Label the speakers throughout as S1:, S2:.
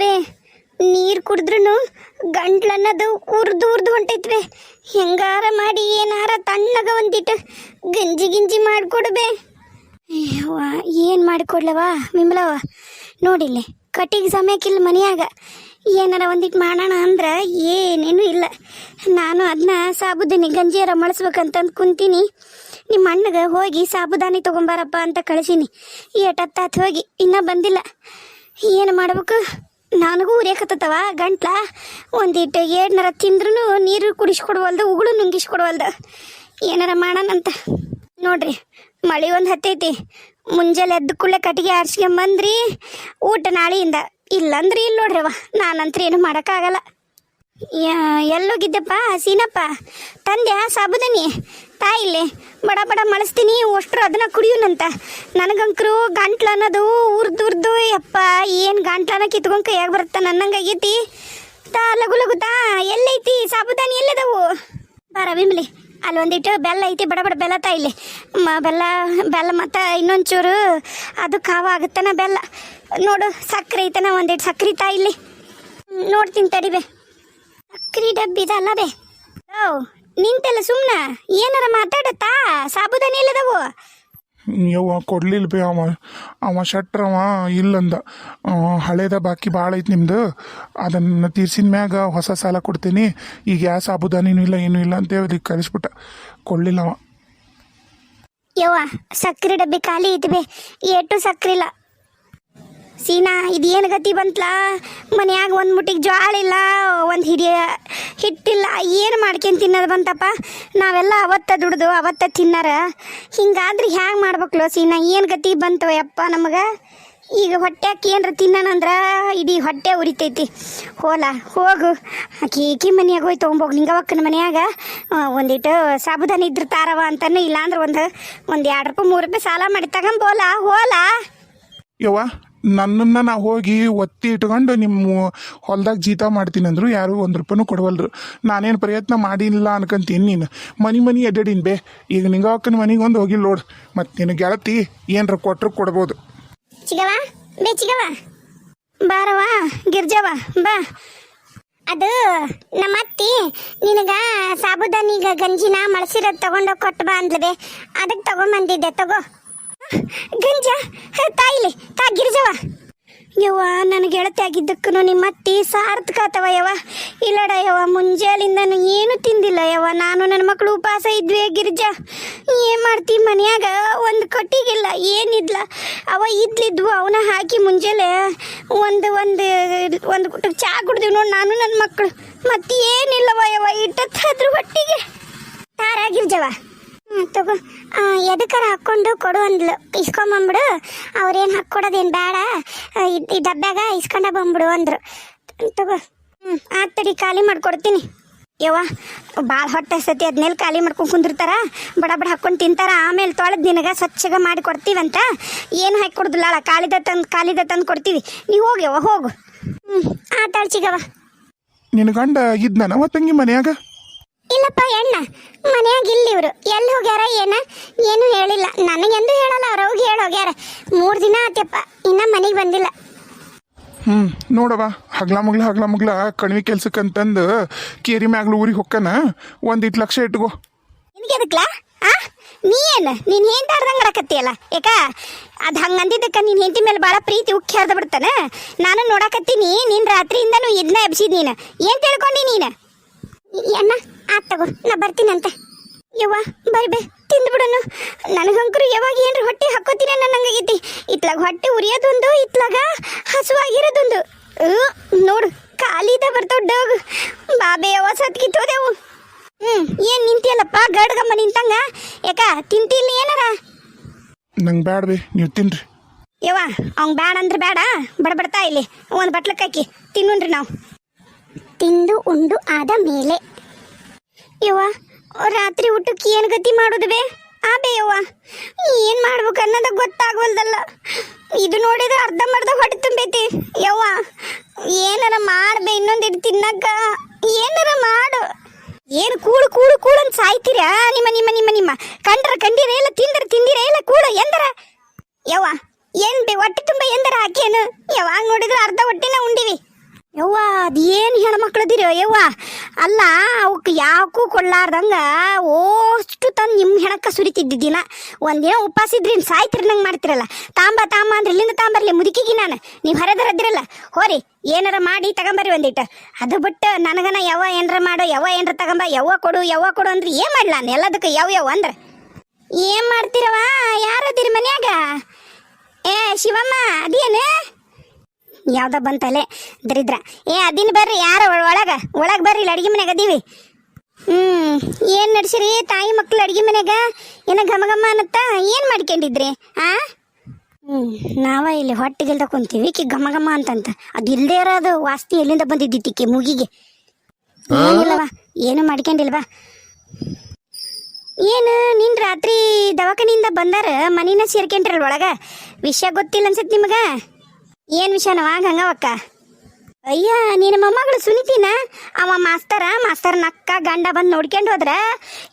S1: ಬೇ ನೀರು ಕುಡಿದ್ರು ಗಂಟ್ಲನ್ನದು ಉರ್ದು ಉರ್ದು ಹೊಂಟೈತ್ವೆ. ಹೆಂಗಾರ ಮಾಡಿ ಏನಾರ ತಣ್ಣಗ ಒಂದಿಟ್ಟು ಗಂಜಿ ಗಿಂಜಿ ಮಾಡಿಕೊಡ್ಬೇ. ಯವ್ವ, ಏನು ಮಾಡಿಕೊಡ್ಲವ ವಿಮಲವ ನೋಡಿಲ್ಲ, ಕಟ್ಟಿಗೆ ಸಮಯಕ್ಕಿಲ್ಲ ಮನೆಯಾಗ ಏನಾರ ಒಂದಿಟ್ಟು ಮಾಡೋಣ ಅಂದ್ರೆ ಏನೇನು ಇಲ್ಲ. ನಾನು ಅದನ್ನ ಸಾಬುದಾನಿ ಗಂಜಿಯಾರ ಮಳಸ್ಬೇಕಂತಂದು ಕುಂತೀನಿ. ನಿಮ್ಮ ಅಣ್ಣಗೆ ಹೋಗಿ ಸಾಬುದಾನಿ ತೊಗೊಂಬಾರಪ್ಪ ಅಂತ ಕಳಿಸೀನಿ. ಏಟತ್ತಾತ್ ಹೋಗಿ, ಇನ್ನೂ ಬಂದಿಲ್ಲ. ಏನು ಮಾಡ್ಬೇಕು? ನನಗೂ ಉರಿಯಕತ್ತವ ಗಂಟ್ಲ. ಒಂದಿಟ್ಟು ಏಡ್ನಾರ ತಿಂದ್ರೂ ನೀರು ಕುಡಿಸ್ಕೊಡ್ವಲ್ದು, ಉಗುಳು ನುಂಗಿಸ್ಕೊಡ್ವಲ್ದು. ಏನಾರ ಮಾಡೋಣಂತ. ನೋಡ್ರಿ, ಮಳೆ ಒಂದು ಹತ್ತೈತಿ. ಮುಂಜಾನೆ ಎದ್ದ ಕೂಡಲೇ ಕಟ್ಟಿಗೆ ಆರ್ಸ್ಕೊಂಬಂದ್ರಿ, ಊಟ ನಾಳೆಯಿಂದ. ಇಲ್ಲಂದ್ರೆ ಇಲ್ಲ ನೋಡ್ರಿ ಅವ ನಾನಂತ್ರ ಏನು ಮಾಡೋಕ್ಕಾಗಲ್ಲ. ಎಲ್ಲೋಗಿದ್ದಪ್ಪ? ಸೀನಪ್ಪ ತಂದೆ, ಸಾಬುದನಿ? ತಾಯಿಲೆ ಬಡ ಬಡ ಮಳಸ್ತೀನಿ ಅಷ್ಟರು ಅದನ್ನ ಕುಡಿಯೋನಂತ. ನನಗಂಕರು ಗಂಟ್ಲು ಅನ್ನೋದು ಉರ್ದು ಉರ್ದು ಯಪ್ಪ, ಏನು ಗಂಟ್ಲನ ಕಿತ್ಕೊಂಡ್ ಕೈಯಾಗ ಬರುತ್ತೆ ನನ್ನಂಗಾಗೈತಿ? ತಾ, ಲಗು ಲಗು ತಾ, ಎಲ್ಲೈತಿ? ಸಾಬುದಾನಿ ಎಲ್ಲದವು? ಬಾರ ಅಲ್ಲಿ ಒಂದಿಟ್ಟು ಬೆಲ್ಲ ಐತಿ, ಬಡ ಬಡ ಬೆಲ್ಲ ತಾಯಿಲೆ ಮ, ಬೆಲ್ಲ ಬೆಲ್ಲ ಮತ್ತು ಇನ್ನೊಂದು ಚೂರು ಅದು ಕಾವ ಆಗುತ್ತನ ಬೆಲ್ಲ. ನೋಡು ಸಕ್ಕರೆ ಐತನ ಒಂದಿಟ್ಟು ಸಕ್ಕರೆ ತಾಯಿಲಿ ನೋಡ್ತೀನಿ ತಡಿಬೆ ಸಕ್ರಿ ಡಬ್ಬಿದಲ್ಲ ಬೇ. ಓ ನಿಂತಲ್ಲ ಸುಮ್ನ ಏನಾರ ಮಾತಾಡತ್ತಾ? ಸಾಬುದಾನಿ ಇಲ್ಲದವು?
S2: ಯವ್ವ ಕೊಡ್ಲಿಲ್ಲ ಬೇ ಅವ. ಅವ ಶಟ್ರವ ಇಲ್ಲಂದ. ಹಳೇದ ಬಾಕಿ ಭಾಳ ಐತಿ ನಿಮ್ದು. ಅದನ್ನು ತೀರ್ಸಿದ ಮ್ಯಾಗ ಹೊಸ ಸಾಲ ಕೊಡ್ತೀನಿ. ಈಗ ಯಾವ ಸಾಬುದಾನಿನೂ ಇಲ್ಲ ಏನೂ ಇಲ್ಲ ಅಂತ ಹೇಳಿ ಕಳಿಸ್ಬಿಟ್ಟ. ಕೊಡ್ಲಿಲ್ಲ ಅವ.
S1: ಯವ್ವ ಸಕ್ರೆ ಡಬ್ಬಿ ಖಾಲಿ ಐತಿ ಬೇ. ಏಟು ಸಕ್ರಿಲ್ಲ ಸೀನಾ, ಇದೇನು ಗತಿ ಬಂತ್ಲಾ? ಮನ್ಯಾಗ ಒಂದು ಮುಟ್ಟಿಗೆ ಜ್ವಾಳ ಇಲ್ಲ ಒಂದು ಹಿರಿಯ ಹಿಟ್ಟಿಲ್ಲ, ಏನು ಮಾಡ್ಕೊಂಡು ತಿನ್ನೋದು ಬಂತಪ್ಪ? ನಾವೆಲ್ಲ ಅವತ್ತ ದುಡ್ದು, ಅವತ್ತ ತಿನ್ನಾರ. ಹಿಂಗಾದ್ರೆ ಹ್ಯಾಂಗೆ ಮಾಡ್ಬೇಕಲ್ಲೋ ಸೀನಾ, ಏನು ಗತಿ ಬಂತು ಯಪ್ಪ ನಮಗೆ? ಈಗ ಹೊಟ್ಟೆಕ್ಕೆ ಏನರ ತಿನ್ನೋಣಂದ್ರ ಇಡೀ ಹೊಟ್ಟೆ ಉರಿತೈತಿ. ಹೋಲ, ಹೋಗು. ಆಕಿ, ಈಕಿ ಮನ್ಯಾಗ ಹೋಗಿ. ತೊಗೊಂಬೋಗಿ ನಿಂಗವಕ್ಕನ ಮನ್ಯಾಗ ಒಂದಿಟ್ಟು ಸಾಬುದಾನ ಇದ್ರ ತಾರವ ಅಂತಾನೆ, ಇಲ್ಲಾಂದ್ರೆ ಒಂದು ಒಂದು ಎರಡು ರೂಪಾಯಿ, ಮೂರು ರೂಪಾಯಿ ಸಾಲ ಮಾಡಿ ತಗೊಂಬೋಲ ಹೋಲ.
S2: ಯವ್ವ ನನ್ನನ್ನು ನಾ ಹೋಗಿ ಒತ್ತಿ ಇಟ್ಕೊಂಡು ನಿಮ್ಮ ಹೊಲ್ದಾಗ ಜೀತ ಮಾಡ್ತೀನಿ ಅಂದ್ರು ಯಾರು ಒಂದು ರೂಪಾಯಿನೂ ಕೊಡವಲ್ರು. ನಾನೇನು ಪ್ರಯತ್ನ ಮಾಡಿಲ್ಲ ಅನ್ಕೊಂತೀನಿ ನೀನು. ಮನಿ ಮನಿ ಅಡ್ಡಾಡೀನಿ ಬೇ. ಈಗ ನಿಂಗವಕ್ಕನ ಮನೆಗೆ ಒಂದು ಹೋಗಿಲ್ಲ ನೋಡು. ಮತ್ತು ನಿನ್ನ ಗೆಳತಿ ಏನರ ಕೊಟ್ರು ಕೊಡ್ಬೋದು.
S1: ಚಿಗವಾ ಬಾರವ ಗಿರ್ಜವ ಬಾ. ಅದು ನಮ್ಮ ಅತ್ತಿ ನಿನಗ ಸಾಬುದಾನಿಗ ಗಂಜಿನ, ಮಳಸಿರೋದು ತಗೊಂಡೋಗಿ ಕೊಟ್ಟು ಬಾ ಅಂದ್ಲಬೆ ಅದಕ್ಕೆ ತಗೊಂಬಂದಿದ್ದೆ, ತಗೋ. ಗಂಜ ತಾಯಿಲಿ ತಾ ಗಿರ್ಜವ ಯವ್ವ, ನನಗೆ ಗೆಳತಿ ಆಗಿದ್ದಕ್ಕೂ ನಿಮ್ಮ ಅತ್ತಿ ಸಾರ್ಥಕ ಆತವ ಯವ್ವ. ಇಲ್ಲಡ ಯವ್ವ ಮುಂಜಾಲಿಂದ ಏನು ತಿಂದಿಲ್ಲ ಯವ್ವ. ನಾನು ನನ್ನ ಮಕ್ಕಳು ಉಪವಾಸ ಇದ್ವಿ ಗಿರಿಜಾ. ಏನು ಮಾಡ್ತಿ ಮನ್ಯಾಗ? ಒಂದು ಕಟ್ಟಿಗಿಲ್ಲ ಏನಿದ್ಲ? ಅವ ಇದ್ಲಿದ್ವು ಅವನ ಹಾಕಿ ಮುಂಜಾನೆ ಒಂದು ಒಂದು ಒಂದು ಕುಟ ಚಾ ಕುಡ್ದೀವಿ ನೋಡಿ ನಾನು ನನ್ನ ಮಕ್ಕಳು ಮತ್ತೆ ಏನಿಲ್ಲವ ಯವ್ವ ಇಟ್ಟತ್ತಾದ್ರು ಹೊಟ್ಟಿಗೆ ತಾರ ಗಿರ್ಜವ ಹ್ಞೂ ತಗೋ. ಎದಕ್ಕಾರ ಹಾಕ್ಕೊಂಡು ಕೊಡು ಅಂದ್ಲು. ಇಸ್ಕೊಂಬಂಬಿಡು ಅವ್ರೇನು ಹಾಕ್ಕೊಡೋದೇನು ಬೇಡ. ಈ ಡಬ್ಬ್ಯಾಗ ಇಸ್ಕೊಂಡ ಬಂದ್ಬಿಡು ಅಂದ್ರು. ತಗೋ. ಹ್ಞೂ ತಡಿ ಖಾಲಿ ಮಾಡ್ಕೊಡ್ತೀನಿ. ಯವ್ವ ಭಾಳ ಹೊಟ್ಟೆ ಸತಿ ಅದನ್ನೆಲ್ಲ ಖಾಲಿ ಮಾಡ್ಕೊಂಡು ಕುಂದಿರ್ತಾರ. ಬಡ ಬಡ ಹಾಕ್ಕೊಂಡು ತಿಂತಾರ. ಆಮೇಲೆ ತೊಳೆದು ನಿನಗೆ ಸ್ವಚ್ಛಗ ಮಾಡಿ ಕೊಡ್ತೀವಂತ. ಏನು ಹಾಕಿ ಕೊಡ್ದಿಲ್ಲ ಖಾಲಿದ ತಂದು ಖಾಲಿದ ತಂದು ಕೊಡ್ತೀವಿ. ನೀವು ಹೋಗ್ಯವ ಹೋಗು. ಹ್ಞೂ ಆತಾಳ್ ಚಿಗವ
S2: ನಿನ್ನ ಗಂಡ ಇದ್ನ ತಂಗಿ ಮನ್ಯಾಗ?
S1: ಇಲ್ಲಪ್ಪ ಎಣ್ಣ. ಮನ್ಯಾಗ ಇಲ್ಲ ಇವ್ರು. ಎಲ್ಲಿ ಹೋಗ್ಯಾರ ಏನ? ಏನು ಹೇಳಿಲ್ಲ. ನನಗೆಂದು ಹೇಳಲ್ಲ ಅವ್ರ ಹೋಗಿ ಹೇಳಿ ಹೋಗ್ಯಾರ ಮೂರು ದಿನ ಆತ್ಯಪ್ಪ. ಇನ್ನ ಮನೆಗೆ ಬಂದಿಲ್ಲ.
S2: ಹ್ಮ್ ನೋಡವ ಹಗ್ಲ ಮಗ್ಲ ಹಗ್ಲ ಮುಗ್ಲ. ಕಣಿವೆ ಕೆಲ್ಸಕ್ಕಂತಂದು ಕೇರಿ ಮ್ಯಾಗ್ಲು ಊರಿಗೆ ಹೊಕ್ಕನ. ಒಂದಿಟ್ಟು ಲಕ್ಷ ಇಟ್ಕೋ.
S1: ನಿನ್ಗೆ ಅದಕ್ಲಾ ಆ? ನೀ ಏನು? ನೀನು ಏನ್ ತಾಡ್ದಂಗೆ ಆಡಕತ್ತೀಯಲ್ಲ? ಯಾಕ ಅದು ಹಂಗೆ ಅಂದಿದ್ದಕ್ಕೆ ನೀನು ಹೆಂಡತಿ ಮೇಲೆ ಭಾಳ ಪ್ರೀತಿ ಉಕ್ಕಿ ಹರಿದು ಬಿಡ್ತಾನೆ. ನಾನು ನೋಡಕತ್ತೀನಿ ನೀನ್ ರಾತ್ರಿಯಿಂದನೂ ಇದನ್ನ ಎಬ್ಸಿದ್ ನೀನು. ಏನು ತಿಳ್ಕೊಂಡಿ ನೀನು? ಅಣ್ಣ ಆತ್ ತಗೋ ನಾ ಬರ್ತೀನಂತೆ. ಯವ್ವ ಬರ್ಬೆ ಬೈ ತಿಂದ್ಬಿಡನು ನನಗಂಕರು ಯಾವಾಗ ಏನ್ರ ಹೊಟ್ಟೆ ಹಾಕೋತೀನಿ ನನ್ನಂಗಾಗೈತಿ ಇತ್ಲಾಗ ಹೊಟ್ಟೆ ಉರಿಯೋದೊಂದು ಇತ್ಲಾಗ ಹಸುವಾಗಿರೋದೊಂದು. ನೋಡು ಖಾಲಿದ ಬರ್ತಾವ ಡಗ್. ಬಾಬೆ ಯಾವ ಸತ್ಕಿತ್ತೋದೆವು ಹ್ಮ್ ಏನ್ ನಿಂತಿಯಲ್ಲಪ್ಪ ಗಡ್ಗಮ್ಮ ನಿಂತಂಗ? ಯಾಕ ತಿಂತಿಲ್ಲ ಏನಾರ?
S2: ನಂಗ್ ಬೇಡ್ರಿ ನೀವು ತಿನ್ರಿ.
S1: ಯವ್ವ ಅವ್ನ್ ಬೇಡ ಅಂದ್ರೆ ಬೇಡ ಬಡಬಡ್ತಾ ಇಲ್ಲಿ. ಒಂದು ಬಟ್ಲಕ್ಕಾಕಿ ತಿನ್ನುನ್ರಿ ನಾವು. ತಿಂದು ಉಂಡು ಆದ ಮೇಲೆ. ಯವ್ವ, ರಾತ್ರಿ ಊಟಕ್ಕೆ ಏನು ಗತಿ ಮಾಡೋದು ಬೇ ಆ ಬೇ ಯವ್ವ, ಏನು ಮಾಡ್ಬೇಕು ಅನ್ನೋದ ಗೊತ್ತಾಗವಲ್ದಲ್ಲ. ಇದು ನೋಡಿದ್ರೆ ಅರ್ಧಂಬರ್ಧ ಹೊಟ್ಟೆ ತುಂಬೈತಿ. ಯವ್ವ, ಏನಾರ ಮಾಡ್ಬೇ ಇನ್ನೊಂದಿಟ್ಟು ತಿನ್ನಕ್ಕ. ಏನಾರ ಮಾಡು. ಏನು ಕೂಳು ಕೂಳು ಕೂಳು ಅಂತ ಸಾಯ್ತೀರಾ? ನಿಮ್ಮ ನಿಮ್ಮ ನಿಮ್ಮ ನಿಮ್ಮ. ಕಂಡ್ರ, ಕಂಡಿರ ಇಲ್ಲ, ತಿಂದ್ರ ತಿಂದಿರ ಇಲ್ಲ, ಕೂಳು ಎಂದರ? ಯವ್ವ, ಏನ್ ಬೇ, ಹೊಟ್ಟೆ ತುಂಬ ಎಂದರ ಹಾಕೇನು ಯಾವಾಗ ನೋಡಿದ್ರೆ ಅರ್ಧ ಹೊಟ್ಟೆನ ಉಂಡಿವಿ. ಯವ್ವ, ಅದೇನು ಹೆಣ್ಮಕ್ಳದಿರೋ ಯವ್ವ? ಅಲ್ಲ ಅವಕ್ಕೆ ಯಾಕೂ ಕೊಡ್ಲಾರ್ದಂಗ ಓಷ್ಟು ತಂದು ನಿಮ್ಮ ಹೆಣಕ್ಕ ಸುರಿತಿದ್ದ ದಿನ. ಒಂದಿನ ಇದ್ರಿ ಸಾಯ್ತಿರಿ ನಂಗೆ ಮಾಡ್ತಿರಲ್ಲ. ತಾಂಬ ತಾಂಬ ಅಂದ್ರೆ ಇಲ್ಲಿಂದ ತಾಂಬರ್ಲಿ ಮುದುಕಿಗೆ ನಾನು. ನೀವು ಹರಿದರದ್ದಿರಲ್ಲ ಹೋರಿ, ಏನಾರ ಮಾಡಿ ತಗೊಂಬರ್ರಿ ಒಂದಿಟ್ಟು ಅದು ಬಿಟ್ಟು ನನಗನ ಯಾವ ಏನಾರ ಮಾಡು ಯಾವ ಏನಾರ ತಗೊಂಬ ಯಾವ ಕೊಡು ಯಾವ ಕೊಡು ಅಂದ್ರೆ ಏನು ಮಾಡ್ಲ ನಾನು? ಎಲ್ಲದಕ್ಕೆ ಯಾವ ಯಾವ ಅಂದ್ರೆ? ಏನ್ ಯಾರು ಯಾರದಿರಿ ಮನ್ಯಾಗ? ಏ, ಶಿವಮ್ಮ, ಅದೇನು? ಯಾವ್ದ ಬಂತಲೆ. ದರಿದ್ರ. ಏ ಅದಿನ ಬರ್ರಿ ಯಾರ ಒಳಗ? ಒಳಗ ಬರ್ರಿ ಇಲ್ಲಿ ಅಡಿಗೆ ಮನ್ಯಾಗ ಅದೀವಿ. ಹ್ಮ್ ಏನ್ ನಡ್ಸಿರಿ ತಾಯಿ ಮಕ್ಳು ಅಡಿಗೆ ಮನೆಗ ಏನ ಘಮ ಘಮ ಅನ್ನತ್ತ? ಏನ್ ಮಾಡ್ಕೊಂಡಿದ್ರಿ ಆ? ಹ್ಮ್ ನಾವ ಇಲ್ಲಿ ಹೊಟ್ಟಿಗೆಲ್ದ ಕುಂತೀವಿ ಕಿ ಘಮ ಘಮ ಅಂತಂತ. ಅದು ಇಲ್ದೇ ಇರೋದು ವಾಸ್ತಿ ಎಲ್ಲಿಂದ ಬಂದಿದ್ದಿತ್ತಿಕ್ಕಿ ಮುಗಿಗೆ? ಏನಿಲ್ಲವಾ ಏನು ಮಾಡ್ಕೊಂಡಿಲ್ವಾ? ಏನು ನಿನ್ ರಾತ್ರಿ ದವಾಖಾನಿಯಿಂದ ಬಂದಾರ ಮನಿನ ಸೇರ್ಕೊಂಡ್ರಲ್ ಒಳಗ? ವಿಷಯ ಗೊತ್ತಿಲ್ಲ ಅನ್ಸತ್ ನಿಮಗ? ಏನ್ ವಿಷಯನವಾಗ ಹಂಗವಕ್ಕ? ಅಯ್ಯ ನಿನ್ನ ಮೊಮ್ಮಗಳು ಸುನಿತಿನ? ಅವ ಮಾಸ್ತರ, ಮಾಸ್ತರ್ ನಕ್ಕ ಗಂಡ ಬಂದು ನೋಡ್ಕೊಂಡು ಹೋದ್ರ?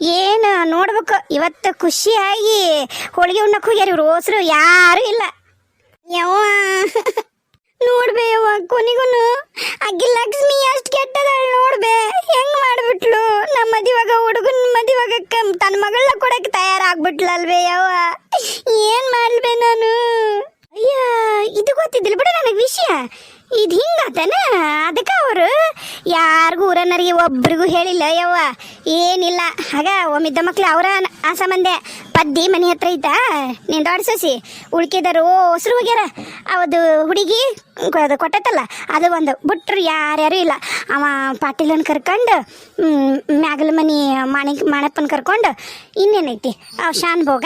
S1: ಏನು ನೋಡ್ಬೇಕು? ಇವತ್ತು ಖುಷಿಯಾಗಿ ಹೋಳಿಗೆ ಉಣ್ಣಕ್ಕೆ ಹೋಗ್ಯಾರ ಇವ್ರು. ಹೋಸ್ರು ಯಾರು ಇಲ್ಲ. ಯವ್ವ. ನೋಡ್ಬೇ ಯವ್ವ, ಕೊನೆಗುನು. ಅಗ್ಗಿ ಲಕ್ಷ್ಮಿ ಎಷ್ಟು ಕೆಟ್ಟದಾಳ ನೋಡ್ಬೇ. ಹೆಂಗ್ ಮಾಡ್ಬಿಟ್ಲು? ನಮ್ಮ ಮದಿವಾಗ ಹುಡುಗನ ಮದಿವಾಗ ತನ್ನ ಮಗಳನ್ನ ಕೊಡಕ್ಕೆ ತಯಾರಾಗ್ಬಿಟ್ಲಲ್ವೇ ಯವ್ವ. ಏನ್ ಮಾಡ್ಬೇ ನಾನು? ಅಯ್ಯ, ಇದು ಗೊತ್ತಿದ್ದಿಲ್ಲ ಬಿಡ ನನಗೆ ವಿಷಯ. ಇದು ಹಿಂಗಾತನ? ಅದಕ್ಕೆ ಅವರು ಯಾರಿಗೂ ಊರನ್ನರಿಗೆ ಒಬ್ರಿಗೂ ಹೇಳಿಲ್ಲ, ಯವ್ವ. ಏನಿಲ್ಲ. ಹಾಗ ಒಮ್ಮಿದ್ದ ಮಕ್ಳು ಅವರ ಆ ಸಂಬಂಧ. ಪದ್ದಿ ಮನೆ ಹತ್ರ ಐತಾ ನೀನು ದೊಡ್ಡ ಸಸಿ, ಉಳ್ಕಿದರು ಹೊಸರು ಹೋಗ್ಯಾರ. ಅವದು ಹುಡುಗಿ ಅದು ಕೊಟ್ಟತ್ತಲ್ಲ, ಅದು ಒಂದು. ಬಿಟ್ರು ಯಾರ್ಯಾರು ಇಲ್ಲ. ಅವ ಪಾಟೀಲನ್ ಕರ್ಕೊಂಡು ಮ್ಯಾಗಲ ಮನಿ ಮಾಣಿ ಮಾಣಪ್ಪನ ಕರ್ಕೊಂಡು ಇನ್ನೇನೈತಿ? ಅವ ಶಾನ್ ಭೋಗ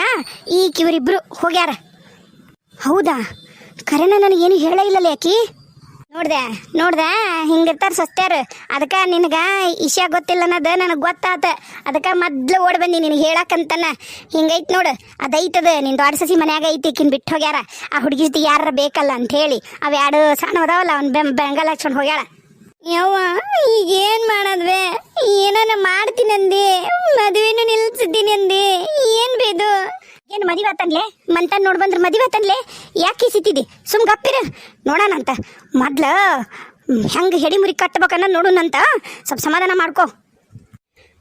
S1: ಈ ಕಿವರಿಬ್ರು ಹೋಗ್ಯಾರ. ಹೌದಾ? ಕರೆನ ನನಗೇನು ಹೇಳೇ ಇಲ್ಲಲ್ಲ ಯಾಕಿ ನೋಡ್ದೆ ನೋಡ್ದೆ, ಹಿಂಗಿರ್ತಾರ ಸಸ್ತ್ಯಾರು. ಅದಕ್ಕೆ ನಿನಗೆ ಇಷ್ಯಾ ಗೊತ್ತಿಲ್ಲ ಅನ್ನೋದು ನನಗೆ ಗೊತ್ತಾತ. ಅದಕ್ಕೆ ಮೊದ್ಲು ಓಡ್ ಬಂದಿ ನಿನಗೆ ಹೇಳಕ್ಕಂತನ ಹಿಂಗೈತ್ ನೋಡು, ಅದೈತದ. ನಿನ್ ದೊಡ್ಡ ಸಸಿ ಮನ್ಯಾಗ ಐತಿ ಕಿನ್ ಬಿಟ್ಟು ಹೋಗ್ಯಾರ. ಆ ಹುಡುಗಿ ಜೊತೆ ಯಾರ ಬೇಕಲ್ಲ ಅಂತ ಹೇಳಿ ಅವು ಎರಡು ಸಣ್ಣ ಅದಾವಲ್ಲ, ಅವ್ನು ಬೆಂ, ಬೆಂಗಲ್ ಹಚ್ಕೊಂಡು ಹೋಗ್ಯಾಳ. ಯವ್ವ, ಈಗ ಏನ್ ಮಾಡದ್ವೆ? ಏನಾನ ಮಾಡ್ತೀನಂದಿ? ಮದುವೆನು ನಿಲ್ಸಿದ್ದೀನಿ ಅಂದಿ ಏನ್ ಬೇದು? ಏನ್ ಮದುವೆ ಆತನ್ಲೆ ಮಂತನ್ ನೋಡ್ ಬಂದ್ರ ಮದುವೆ ಆತನ್ಲೆ ಯಾಕೆ ಸಿತ್ತಿದಿ ಸುಮ್ ಗಪ್ಪಿರ. ನೋಡೋಣಂತ ಮೊದ್ಲ ಹೆಂಗ್ ಹೆಡಿ ಮುರಿ ಕಟ್ಬೇಕನ್ನ ನೋಡುನಂತ. ಸ್ವಲ್ಪ ಸಮಾಧಾನ ಮಾಡ್ಕೋ.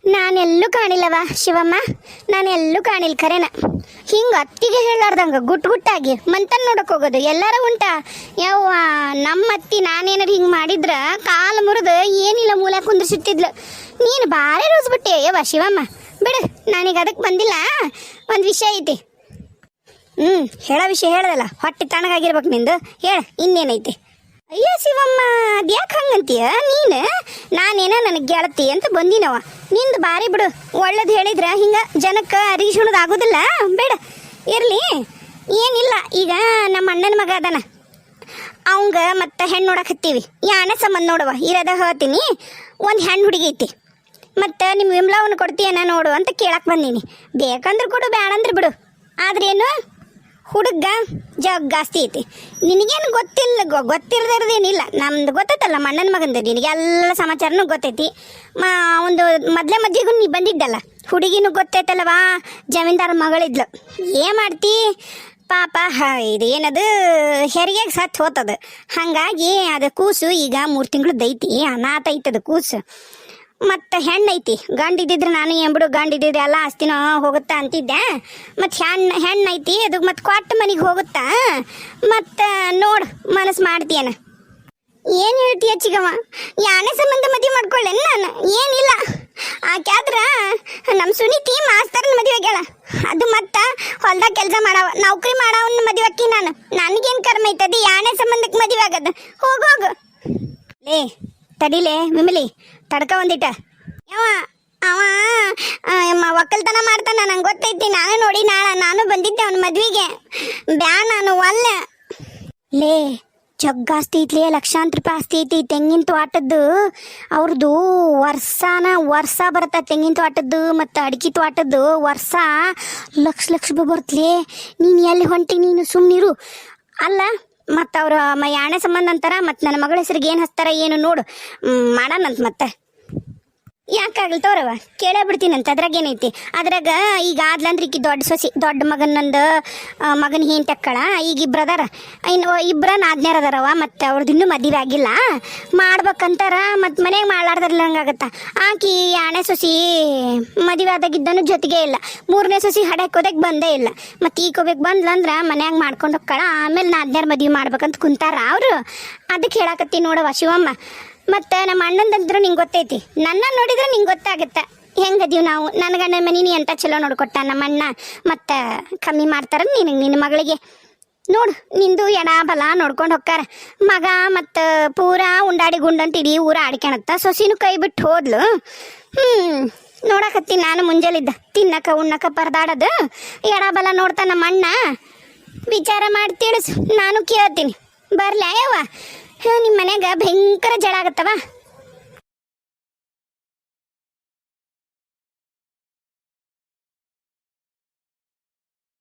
S1: ನಾನೆಲ್ಲೂ ಕಾಣಿಲ್ಲವ ಶಿವಮ್ಮ. ನಾನೆಲ್ಲೂ ಕಾಣಿಲ್ಲ ಖರೇನ. ಹಿಂಗ ಅತ್ತಿಗೆ ಹೇಳಾರ್ದಂಗ ಗುಟ್ ಗುಟ್ಟಾಗಿ ಮಂತನ್ ನೋಡಕ್ ಹೋಗೋದು ಎಲ್ಲಾರ ಉಂಟ. ಯಾವ ನಮ್ಮ ಅತ್ತಿ ನಾನೇನಾರ ಹಿಂಗ್ ಮಾಡಿದ್ರ ಕಾಲು ಮುರಿದು ಏನಿಲ್ಲ ಮೂಲ ಕುಂದ್ರಿಸಿಟ್ಟಿದ್ಲು. ನೀನು ಬಾರಿ ರೋಸ್ಬಿಟ್ಟೆ ಯವ್ವ ಶಿವಮ್ಮ. ಬಿಡು, ನಾನೀಗ ಅದಕ್ಕೆ ಬಂದಿಲ್ಲ. ಒಂದು ವಿಷಯ ಐತಿ. ಹ್ಞೂ ಹೇಳೋ ವಿಷಯ ಹೇಳದಲ್ಲ, ಹೊಟ್ಟೆ ತಣ್ಣಗಾಗಿರ್ಬೇಕು ನಿಂದು. ಹೇಳ, ಇನ್ನೇನೈತಿ? ಅಯ್ಯೋ ಶಿವಮ್ಮ ಅದ್ಯಾಕೆ ಹಂಗಂತೀಯ? ನೀನು, ನಾನೇನ ನನಗೆ ಗೆಳತಿ ಅಂತ ಬಂದಿನವ. ನಿಂದು ಬಾರಿ ಬಿಡು, ಒಳ್ಳೇದು ಹೇಳಿದ್ರೆ ಹಿಂಗ ಜನಕ್ಕೆ ಅರಿಶುಣದ್ ಆಗೋದಿಲ್ಲ. ಬೇಡ, ಇರ್ಲಿ. ಏನಿಲ್ಲ, ಈಗ ನಮ್ಮ ಅಣ್ಣನ ಮಗ ಅದಾನ. ಅವಂಗ ಮತ್ತೆ ಹೆಣ್ಣು ನೋಡಕ್ ಹತ್ತೀವಿ. ಯಾಣ ಸಂಬಂಧ ನೋಡುವ, ಇರದ ಹೇಳ್ತೀನಿ. ಒಂದು ಹೆಣ್ಣು ಹುಡುಗಿ ಐತಿ. ಮತ್ತೆ ನಿಮ್ಮ ವಿಮ್ಲಾವನ್ನು ಕೊಡ್ತೀಯನ ನೋಡು ಅಂತ ಕೇಳಕ್ ಬಂದೀನಿ. ಬೇಕಂದ್ರೆ ಕೊಡು ಬೇಡಂದ್ರೆ ಬಿಡು. ಆದ್ರೇನು? ಹುಡುಗ ಜಗ್ಗಾಸ್ತಿ ಐತಿ. ನಿನಗೇನು ಗೊತ್ತಿಲ್ಲ, ಗೊ- ಗೊತ್ತಿರದಿರೋದೇನಿಲ್ಲ. ನಮ್ದು ಗೊತ್ತೈತಲ್ಲ, ಮಣ್ಣನ ಮಗಂದು. ನಿನಗೆ ಎಲ್ಲ ಸಮಾಚಾರನೂ ಗೊತ್ತೈತಿ. ಮಾ, ಒಂದು ಮೊದಲೇ ಮದ್ವೆಗೂ ನೀ ಬಂದಿದ್ದಲ್ಲ. ಹುಡುಗಿನೂ ಗೊತ್ತೈತಲ್ಲವಾ? ಜಮೀನ್ದಾರ ಮಗಳಿದ್ಲು. ಏನ್ ಮಾಡ್ತಿ? ಪಾಪ, ಹ ಇದು ಏನದು ಹೆರಿಗೆಗೆ ಸತ್ತು ಹೋತದ. ಹಾಗಾಗಿ ಅದು ಕೂಸು ಈಗ ಮೂರು ತಿಂಗಳು ದೈತಿ ಅನಾಥ ಐತದ ಕೂಸು. ಮತ್ತು ಹೆಣ್ಣೈತಿ ಗಂಡ ಇದ್ದಿದ್ರೆ ನಾನು ಎಂಬಿಡು ಗಂಡ ಇದ್ದಿದ್ರೆ ಎಲ್ಲ ಆಸ್ತಿನೋ ಹೋಗುತ್ತ ಅಂತಿದ್ದೆ. ಮತ್ತು ಹೆಣ್ಣು ಹೆಣ್ಣೈತಿ ಅದು ಮತ್ತು ಕೊಟ್ಟ ಮನೆಗೆ ಹೋಗುತ್ತಾ? ಮತ್ತು, ನೋಡು, ಮನಸ್ಸು ಮಾಡ್ತೀಯನ? ಏನು ಹೇಳ್ತೀಯ ಚಿಗಮ್ಮ ಯಾನೇ ಸಂಬಂಧ ಮದುವೆ ಮಾಡ್ಕೊಳ್ಳೇನು ನಾನು. ಏನಿಲ್ಲ. ಆಕ್ಯಾದ್ರ ನಮ್ಮ ಸುನೀತಿ ಮಾಸ್ತರ್ನ ಮದುವೆ ಆಗ್ಯಾಳ. ಅದು ಮತ್ತ ಹೊಲ್ದಾಗ ಕೆಲಸ ಮಾಡವ, ನೌಕರಿ ಮಾಡವನ್ನ ಮದುವೆ ಅಕ್ಕಿ ನಾನು. ನನಗೇನು ಕರ್ಮ ಐತದಿ? ಯಾನೇ ಸಂಬಂಧಕ್ಕೆ ಮದುವೆ ಆಗದ? ಹೋಗು ಹೋಗು. ಲೇ, ತಡಿಲೇ, ವಿಮಲಿ. ತಡ್ಕ ಬಂದಿಟ್ಟ. ಯಾವ ಅವ ಒಕ್ಕಲ್ತನ ಮಾಡ್ತಾನ, ನಂಗೆ ಗೊತ್ತೈತಿ, ನಾನು ನೋಡಿ ನಾಳೆ ನಾನು ಬಂದಿದ್ದೆ ಅವನ ಮದ್ವಿಗೆ. ಬ್ಯಾ ನಾನು, ಒಲ್ಲೆ. ಲೇ, ಜಗ್ಗ ಆಸ್ತಿ ಐತ್ಲಿ ಲಕ್ಷಾಂತರ ರೂಪಾಯಿ ಆಸ್ತಿ ಐತಿ, ತೆಂಗಿನ ತೋಟದ್ದು. ಅವ್ರದ್ದು ವರ್ಷನ ವರ್ಷ ಬರುತ್ತೆ, ತೆಂಗಿನ ತೋಟದ್ದು ಮತ್ತು ಅಡಿಕೆ ತೋಟದ್ದು ವರ್ಷ. ಲಕ್ಷ ಲಕ್ಷ ರೂಪಾಯಿ ಬರ್ತಲೇ. ನೀನು ಎಲ್ಲಿ ಹೊಂಟಿ, ನೀನು ಸುಮ್ಮನಿರು ಅಲ್ಲ, ಮತ್ತು ಅವ್ರ, ಮ, ಯಾಣೆ ಸಂಬಂಧ ಅಂತಾರ, ಮತ್ತು ನನ್ನ ಮಗಳ ಹೆಸರಿಗೆ ಏನು ಹಚ್ತಾರ, ಏನು ನೋಡು. ಮಾಡೋಣಂತ ಮತ್ತೆ. ಯಾಕಾಗಲ್ ತೋರವ ಕೇಳೇ ಬಿಡ್ತೀನಂತ ಅದ್ರಾಗ ಏನೈತಿ? ಅದ್ರಾಗ ಈಗ ಆದ್ಲಂದ್ರೆ ಈಕಿ ದೊಡ್ಡ ಸೊಸಿ, ದೊಡ್ಡ ಮಗನಂದು ಮಗನ ಏನ್ ತಕ್ಕಳ ಈಗ ಇಬ್ರು ಅದಾರ ಇನ್ನು ಇಬ್ರ ನಾದ್ನ್ಯಾರ ಅದಾರವ ಮತ್ತೆ ಅವ್ರದ್ದು ಇನ್ನೂ ಮದುವೆ ಆಗಿಲ್ಲ. ಮಾಡ್ಬೇಕಂತಾರ, ಮತ್ತೆ ಮನೆಗೆ ಮಾಡ್ಲಾರ್ದಲ್ಲ ಹಂಗಾಗತ್ತ ಆಕಿ ಯಾಣೆ ಸೊಸಿ ಮದುವೆ ಆದಾಗಿದ್ದನು ಜೊತೆಗೆ ಇಲ್ಲ. ಮೂರನೇ ಸೊಸಿ ಹಡಕ್ಕೆ ಬಂದೇ ಇಲ್ಲ. ಮತ್ತೆ ಈಗ ಹೋಗ್ಬೇಕು ಬಂದ್ಲಂದ್ರ ಮನ್ಯಾಗ ಮಾಡ್ಕೊಂಡು ಹೋಗ್ಕಳ. ಆಮೇಲೆ ನಾದ್ನ್ಯಾರ ಮದುವೆ ಮಾಡ್ಬೇಕಂತ ಕುಂತಾರ ಅವರು. ಅದಕ್ಕೆ ಹೇಳಾಕತ್ತಿ ನೋಡವ ಶಿವಮ್ಮ. ಮತ್ತು ನಮ್ಮ ಅಣ್ಣಂದಂದ್ರು ನಿಂಗೆ ಗೊತ್ತೈತಿ. ನನ್ನ ನೋಡಿದ್ರೆ ನಿಂಗೆ ಗೊತ್ತಾಗತ್ತೆ. ಹೆಂಗದೀವಿ ನಾವು? ನನ್ನ ಗಂಡನ ಮನೆ ಅಂತ ಚಲೋ ನೋಡ್ಕೊಟ್ಟ ನಮ್ಮ ಅಣ್ಣ ಮತ್ತು ಕಮ್ಮಿ ಮಾಡ್ತಾರ ನಿನಗೆ ನಿನ್ನ ಮಗಳಿಗೆ. ನೋಡು, ನಿಂದು ಎಡ ಬಲ ನೋಡ್ಕೊಂಡು ಹೋಗ್ತಾರ ಮಗ ಮತ್ತು ಪೂರಾ ಉಂಡಾಡಿ ಗುಂಡಂತ ಇಡೀ ಊರ ಆಡ್ಕೊಳತ್ತ ಸೊಸಿನೂ ಕೈ ಬಿಟ್ಟು ಹೋದ್ಲು. ಹ್ಞೂ ನೋಡಕತ್ತೀನಿ ನಾನು ಮುಂಜಾಲಿದ್ದ. ತಿನ್ನಕ, ಉಣ್ಣಕ ಪರದಾಡೋದು. ಎಡ ಬಲ ನೋಡ್ತಾ ನಮ್ಮ ಅಣ್ಣ ವಿಚಾರ ಮಾಡಿ ತಿಳಿಸು. ನಾನು ಕೇಳ್ತೀನಿ. ಬರ್ಲ ಯವ್ವ? ನಿಮ್ಮ ಮನ್ಯಾಗ ಭಯಂಕರ ಜಳ ಆಗತ್ತವ?